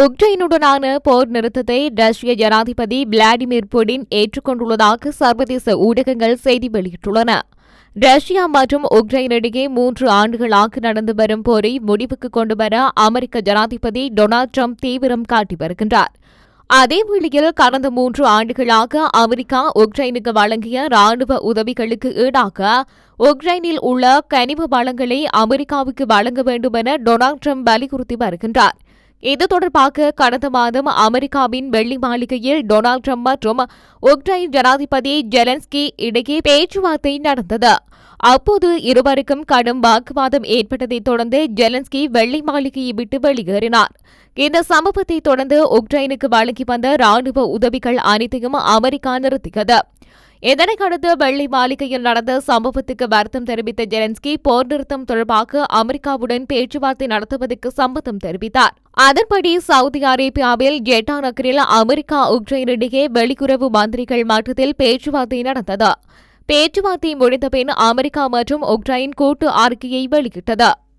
உக்ரைனுடனான போர் நிறுத்தத்தை ரஷ்ய ஜனாதிபதி விளாடிமிர் புடின் ஏற்றுக்கொண்டுள்ளதாக சர்வதேச ஊடகங்கள் செய்தி வெளியிட்டுள்ளன. ரஷ்யா மற்றும் உக்ரைன் இடையே மூன்று ஆண்டுகளாக நடந்து வரும் போரை முடிவுக்கு கொண்டுவர அமெரிக்க ஜனாதிபதி டொனால்ட் ட்ரம்ப் தீவிரம் காட்டி வருகின்றார். அதேவேளையில் கடந்த மூன்று ஆண்டுகளாக அமெரிக்கா உக்ரைனுக்கு வழங்கிய ராணுவ உதவிகளுக்கு ஈடாக உக்ரைனில் உள்ள கனிம வளங்களை அமெரிக்காவுக்கு வழங்க வேண்டும் என டொனால்டு ட்ரம்ப் வலியுறுத்தி வருகின்றார். இது தொடர்பாக கடந்த மாதம் அமெரிக்காவின் வெள்ளி மாளிகையில் டொனால்டு ட்ரம்ப் மற்றும் உக்ரைன் ஜனாதிபதி ஜெலன்ஸ்கி இடையே பேச்சுவார்த்தை நடந்தது. அப்போது இருவருக்கும் கடும் வாக்குவாதம் ஏற்பட்டதைத் தொடர்ந்து ஜெலன்ஸ்கி வெள்ளை மாளிகையை விட்டு வெளியேறினார். இந்த சம்பவத்தை தொடர்ந்து உக்ரைனுக்கு வழங்கி வந்த ராணுவ உதவிகள் அனைத்தையும் அமெரிக்கா நிறுத்தியது. இதனை அடுத்து வெள்ளி மாளிகையில் நடந்த சம்பவத்துக்கு வருத்தம் தெரிவித்த ஜெலன்ஸ்கி போர் நிறுத்தம் தொடர்பாக அமெரிக்காவுடன் பேச்சுவார்த்தை நடத்துவதற்கு சம்மதம் தெரிவித்தார். அதன்படி சவுதி அரேபியாவில் ஜெட்டா நகரில் அமெரிக்கா உக்ரைன் இடையே வெளியுறவு மந்திரிகள் மட்டத்தில் பேச்சுவார்த்தை நடந்தது. பேச்சுவார்த்தை முடிந்தபின் அமெரிக்கா மற்றும் உக்ரைன் கூட்டு அறிக்கையை வெளியிட்டது.